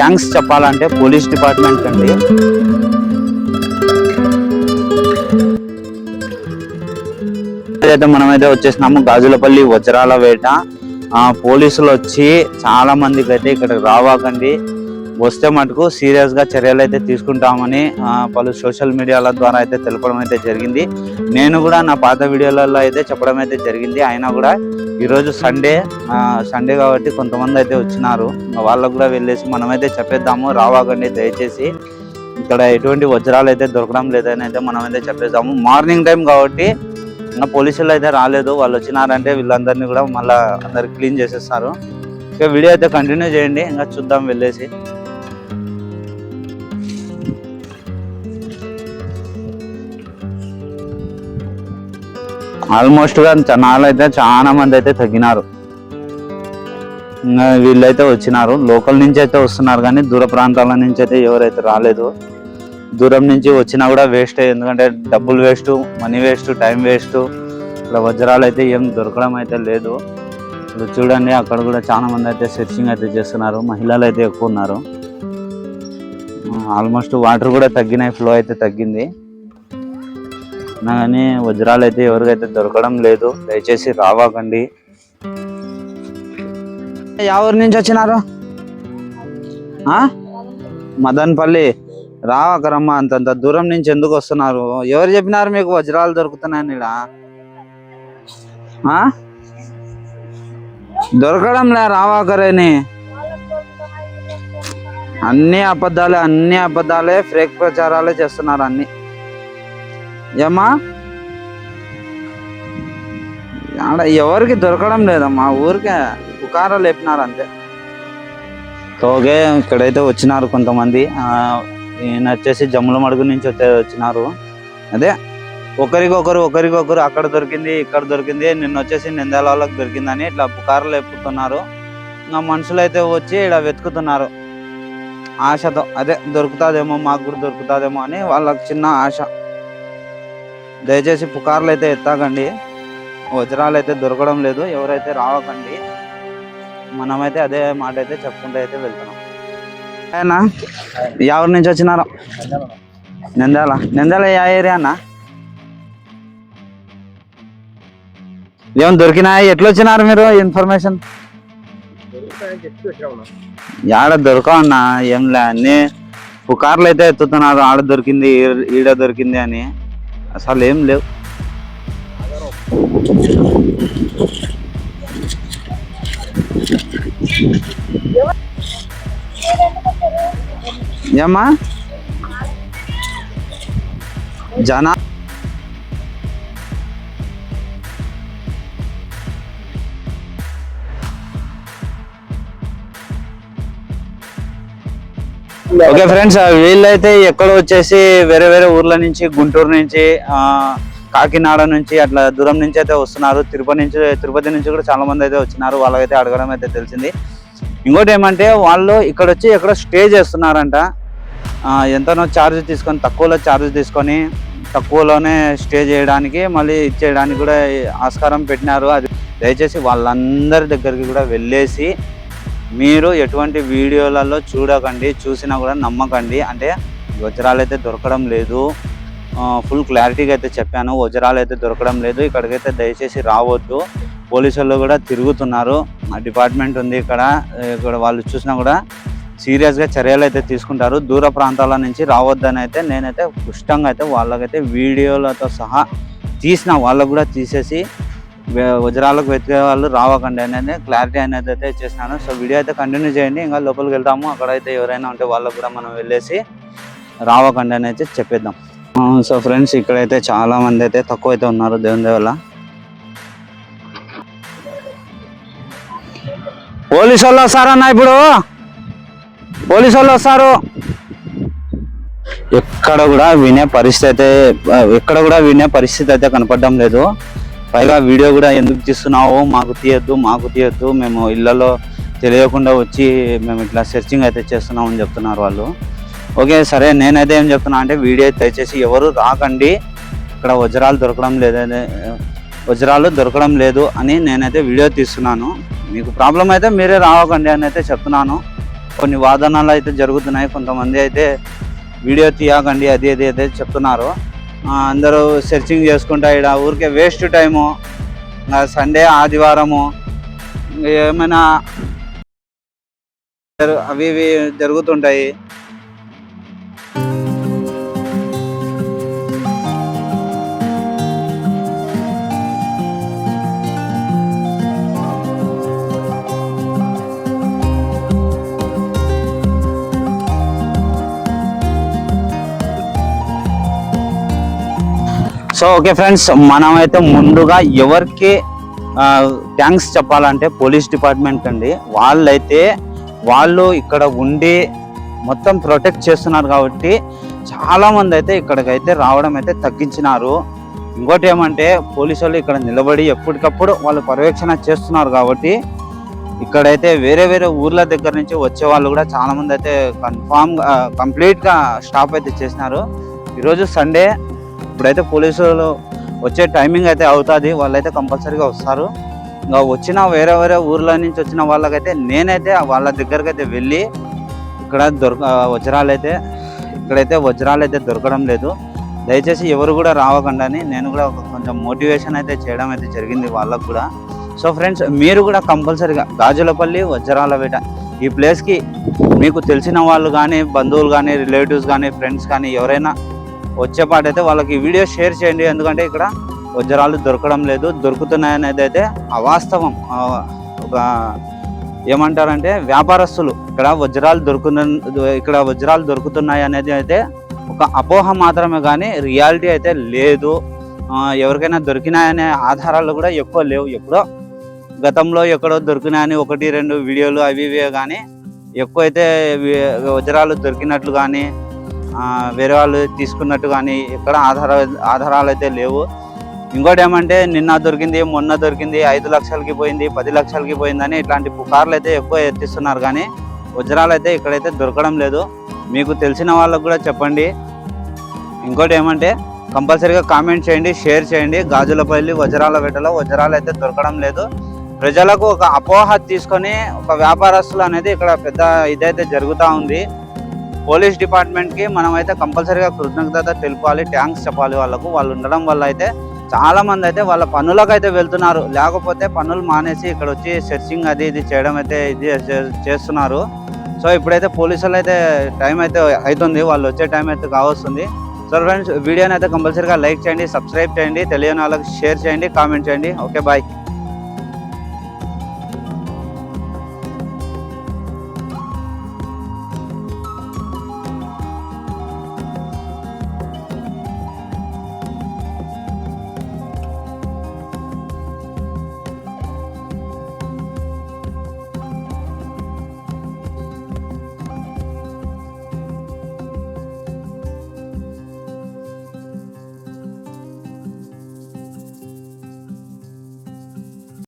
Thanks చెప్పాలంటే police department అండి. అయితే మనమైతే వచ్చేసినాము గాజులపల్లి వజ్రాల వేట. పోలీసులు వచ్చి చాలా మందికి అయితే ఇక్కడికి రావాకండి. వస్తే మటుకు సీరియస్గా చర్యలు అయితే తీసుకుంటామని పలు సోషల్ మీడియాల ద్వారా అయితే తెలపడం అయితే జరిగింది. నేను కూడా నా పాత వీడియోలలో అయితే చెప్పడం అయితే జరిగింది. అయినా కూడా ఈరోజు సండే సండే కాబట్టి కొంతమంది అయితే వచ్చినారు. వాళ్ళకు కూడా వెళ్ళేసి మనమైతే చెప్పేద్దాము. రావాగండి దయచేసి ఇక్కడ ఎటువంటి వజ్రాలు అయితే దొరకడం లేదని అయితే మనమైతే చెప్పేద్దాము. మార్నింగ్ టైం కాబట్టి ఇంకా పోలీసులు అయితే రాలేదు. వాళ్ళు వచ్చినారంటే వీళ్ళందరినీ కూడా మళ్ళీ అందరు క్లీన్ చేసేస్తారు. ఇక వీడియో అయితే కంటిన్యూ చేయండి. ఇంకా చూద్దాం వెళ్ళేసి. ఆల్మోస్ట్గా జనాలు అయితే చాలా మంది అయితే తగ్గినారు. ఇంకా వీళ్ళైతే వచ్చినారు. లోకల్ నుంచి అయితే వస్తున్నారు కానీ దూర ప్రాంతాల నుంచి అయితే ఎవరైతే రాలేదు. దూరం నుంచి వచ్చినా కూడా వేస్ట్ ఎందుకంటే డబ్బులు waste money waste time waste ఇలా వజ్రాలు అయితే ఏం దొరకడం అయితే లేదు. ఇప్పుడు చూడండి అక్కడ కూడా చాలా మంది అయితే సెర్చింగ్ అయితే చేస్తున్నారు. మహిళలు అయితే ఎక్కువ ఉన్నారు. ఆల్మోస్ట్ వాటర్ కూడా తగ్గినాయి ఫ్లో అయితే తగ్గింది. చేస్తున్నా కానీ వజ్రాలు అయితే ఎవరికైతే దొరకడం లేదు దయచేసి రావాకండి. ఎవరి నుంచి వచ్చినారు? ఆ? మదన్పల్లి రావకరమ్మ అంతంత దూరం నుంచి ఎందుకు వస్తున్నారు? ఎవరు చెప్పినారు మీకు వజ్రాలు దొరుకుతున్నాయని ఇలా ఆ? దొరకడం లే రావాకరేని అన్ని అబద్ధాలే అన్ని అబద్ధాలే ఫేక్ ప్రచారాలే చేస్తున్నారు అన్ని. ఏమ్మా? ఆడ ఎవరికి దొరకడం లేదమ్మా ఊరికే పుకారాలు లేపినారు అంతే. ఓకే ఇక్కడైతే వచ్చినారు కొంతమంది. ఈయన వచ్చేసి జమ్ముల మడుగు నుంచి వచ్చే వచ్చినారు. అదే ఒకరికొకరు ఒకరికొకరు అక్కడ దొరికింది ఇక్కడ దొరికింది నిన్న వచ్చేసి నిందాల వాళ్ళకి దొరికిందని ఇట్లా పుకార్లు ఎప్పుతున్నారు ఇంకా మనుషులు అయితే వచ్చి ఇక్కడ వెతుకుతున్నారు. ఆశతో అదే దొరుకుతుందేమో మాకు కూడా దొరుకుతుందేమో అని వాళ్ళకి చిన్న ఆశ. దయచేసి పుకార్లు అయితే ఎత్తాకండి. వజ్రాలు అయితే దొరకడం లేదు ఎవరైతే రావకండి. మనమైతే అదే మాట అయితే చెప్పుకుంటూ అయితే వెళ్తున్నాం. అయినా ఎవరి నుంచి వచ్చినారో? నిందాల నిందాల ఏ ఏరియా అన్న? ఏం దొరికినాయి ఎట్లా వచ్చినారు మీరు ఇన్ఫర్మేషన్? యాడ దొరకవన్నా ఏం లే అన్ని పుకార్లు అయితే ఎత్తుతున్నారు. ఆడ దొరికింది ఈడ- ఈడ దొరికింది అని. అసలు ఏం లేవు. ఏమా జనా ఓకే ఫ్రెండ్స్ వీళ్ళైతే ఎక్కడ వచ్చేసి వేరే వేరే ఊర్ల నుంచి గుంటూరు నుంచి కాకినాడ నుంచి అట్లా దూరం నుంచి అయితే వస్తున్నారు. తిరుపతి నుంచి తిరుపతి నుంచి కూడా చాలా మంది అయితే వచ్చినారు. వాళ్ళకైతే అడగడం అయితే తెలిసింది. ఇంకోటి ఏమంటే వాళ్ళు ఇక్కడ వచ్చి ఎక్కడ స్టే చేస్తున్నారంట. ఎంతనో ఛార్జ్ తీసుకొని తక్కువలో ఛార్జ్ తీసుకొని తక్కువలోనే స్టే చేయడానికి మళ్ళీ ఇచ్చేయడానికి కూడా ఆస్కారం పెట్టినారు. అది దయచేసి వాళ్ళందరి దగ్గరికి కూడా వెళ్ళేసి మీరు ఎటువంటి వీడియోలలో చూడకండి చూసినా కూడా నమ్మకండి. అంటే వజ్రాలు అయితే దొరకడం లేదు. ఫుల్ క్లారిటీగా అయితే చెప్పాను. వజ్రాలు అయితే దొరకడం లేదు. ఇక్కడికైతే దయచేసి రావద్దు. పోలీసులు కూడా తిరుగుతున్నారు. డిపార్ట్మెంట్ ఉంది ఇక్కడ. ఇక్కడ వాళ్ళు చూసినా కూడా సీరియస్గా చర్యలు అయితే తీసుకుంటారు. దూర ప్రాంతాల నుంచి రావద్దని అయితే నేనైతే పుష్టంగా అయితే వాళ్ళకైతే వీడియోలతో సహా తీసిన వాళ్ళకు కూడా తీసేసి వజ్రాలకు వెతికే వాళ్ళు రావకండి అనేది క్లారిటీ అనేది అయితే చేసినాను సో వీడియో అయితే కంటిన్యూ చేయండి. ఇంకా లోపలికి వెళ్తాము. అక్కడైతే ఎవరైనా ఉంటే వాళ్ళకు కూడా మనం వెళ్ళేసి రావకండి అని అయితే చెప్పేద్దాం సో ఫ్రెండ్స్ ఇక్కడైతే చాలా మంది అయితే తక్కువ అయితే ఉన్నారు దేవుని దేవల్ల పోలీసు వాళ్ళు వస్తారన్న ఇప్పుడు? పోలీసు వాళ్ళు వస్తారు. ఎక్కడ కూడా వినే పరిస్థితి అయితే ఎక్కడ కూడా వినే పరిస్థితి అయితే కనపడడం లేదు. పైగా వీడియో కూడా ఎందుకు తీస్తున్నావు మాకు తీయద్దు మాకు తీయద్దు మేము ఇళ్ళలో తెలియకుండా వచ్చి మేము ఇట్లా సెర్చింగ్ అయితే చేస్తున్నామని చెప్తున్నారు వాళ్ళు. ఓకే సరే నేనైతే ఏం చెప్తున్నా అంటే వీడియో దయచేసి ఎవరు రాకండి. ఇక్కడ వజ్రాలు దొరకడం లేదని వజ్రాలు దొరకడం లేదు అని నేనైతే వీడియో తీస్తున్నాను. మీకు ప్రాబ్లం అయితే మీరే రావకండి అని అయితే చెప్తున్నాను. కొన్ని వాదనలు అయితే జరుగుతున్నాయి. కొంతమంది అయితే వీడియో తీయకండి అది అది అయితే చెప్తున్నారు. అందరూ సెర్చింగ్ చేసుకుంటా ఇక్కడ ఊరికే వేస్ట్ టైము సండే ఆదివారము ఏమైనా అవి ఇవి జరుగుతుంటాయి. సో ఓకే ఫ్రెండ్స్ మనమైతే ముందుగా ఎవరికి థ్యాంక్స్ చెప్పాలంటే పోలీస్ డిపార్ట్మెంట్ అండి. వాళ్ళైతే వాళ్ళు ఇక్కడ ఉండి మొత్తం ప్రొటెక్ట్ చేస్తున్నారు కాబట్టి చాలా మంది అయితే ఇక్కడికైతే రావడం అయితే తగ్గించినారు. ఇంకోటి ఏమంటే పోలీసు వాళ్ళు ఇక్కడ నిలబడి ఎప్పటికప్పుడు వాళ్ళు పర్యవేక్షణ చేస్తున్నారు కాబట్టి ఇక్కడైతే వేరే వేరే ఊర్ల దగ్గర నుంచి వచ్చే వాళ్ళు కూడా చాలామంది అయితే కన్ఫామ్గా కంప్లీట్గా స్టాప్ అయితే చేసినారు. ఈరోజు సండే ఇప్పుడైతే పోలీసులు వచ్చే టైమింగ్ అయితే అవుతుంది. వాళ్ళైతే కంపల్సరీగా వస్తారు. ఇంకా వచ్చిన వేరే వేరే ఊర్ల నుంచి వచ్చిన వాళ్ళకైతే నేనైతే వాళ్ళ దగ్గరకు అయితే వెళ్ళి ఇక్కడ దొరక వజ్రాలు అయితే ఇక్కడైతే వజ్రాలు అయితే దొరకడం లేదు. దయచేసి ఎవరు కూడా రావకుండా అని నేను కూడా ఒక కొంచెం మోటివేషన్ అయితే చేయడం అయితే జరిగింది వాళ్ళకు కూడా. సో ఫ్రెండ్స్ మీరు కూడా కంపల్సరీగా గాజులపల్లి వజ్రాల వేట ఈ ప్లేస్కి మీకు తెలిసిన వాళ్ళు కానీ బంధువులు కానీ రిలేటివ్స్ కానీ ఫ్రెండ్స్ కానీ ఎవరైనా వచ్చేపాటైతే వాళ్ళకి వీడియో షేర్ చేయండి. ఎందుకంటే ఇక్కడ వజ్రాలు దొరకడం లేదు. దొరుకుతున్నాయనేది అయితే అవాస్తవం. ఒక ఏమంటారంటే వ్యాపారస్తులు ఇక్కడ వజ్రాలు దొరుకుతున్న ఇక్కడ వజ్రాలు దొరుకుతున్నాయి అనేది అయితే ఒక అపోహ మాత్రమే కానీ రియాలిటీ అయితే లేదు. ఎవరికైనా దొరికినాయనే ఆధారాలు కూడా ఎక్కువ లేవు. ఎప్పుడో గతంలో ఎక్కడో దొరికినాయని ఒకటి రెండు వీడియోలు అవి ఇవి కానీ ఎక్కువ అయితే వజ్రాలు దొరికినట్లు కానీ వేరే వాళ్ళు తీసుకున్నట్టు కానీ ఎక్కడ ఆధార ఆధారాలు అయితే లేవు. ఇంకోటి ఏమంటే నిన్న దొరికింది మొన్న దొరికింది ఐదు లక్షలకి పోయింది పది లక్షలకి పోయిందని ఇట్లాంటి పుకార్లు అయితే ఎక్కువ ఎత్తిస్తున్నారు కానీ వజ్రాలు అయితే ఇక్కడైతే దొరకడం లేదు. మీకు తెలిసిన వాళ్ళకు కూడా చెప్పండి. ఇంకోటి ఏమంటే కంపల్సరీగా కామెంట్ చేయండి షేర్ చేయండి. గాజులపల్లి వజ్రాల వేటలో వజ్రాలు అయితే దొరకడం లేదు. ప్రజలకు ఒక అపోహ తీసుకొని ఒక వ్యాపారస్తులు అనేది ఇక్కడ పెద్ద ఇదైతే జరుగుతూ ఉంది. పోలీస్ డిపార్ట్మెంట్కి మనం అయితే కంపల్సరీగా కృతజ్ఞత తెలుపాలి ట్యాంక్స్ చెప్పాలి వాళ్ళకు. వాళ్ళు ఉండడం వల్ల అయితే చాలా మంది అయితే వాళ్ళ పనులకు అయితే వెళ్తున్నారు. లేకపోతే పనులు మానేసి ఇక్కడ వచ్చి సెర్చింగ్ అది ఇది చేయడం అయితే ఇది చేస్తున్నారు. సో ఇప్పుడైతే పోలీసులు అయితే టైం అయితే అవుతుంది వాళ్ళు వచ్చే టైం అయితే కావస్తుంది. సో ఫ్రెండ్స్ వీడియోని అయితే కంపల్సరీగా లైక్ చేయండి సబ్స్క్రైబ్ చేయండి తెలియని వాళ్ళకి షేర్ చేయండి కామెంట్ చేయండి. Okay bye.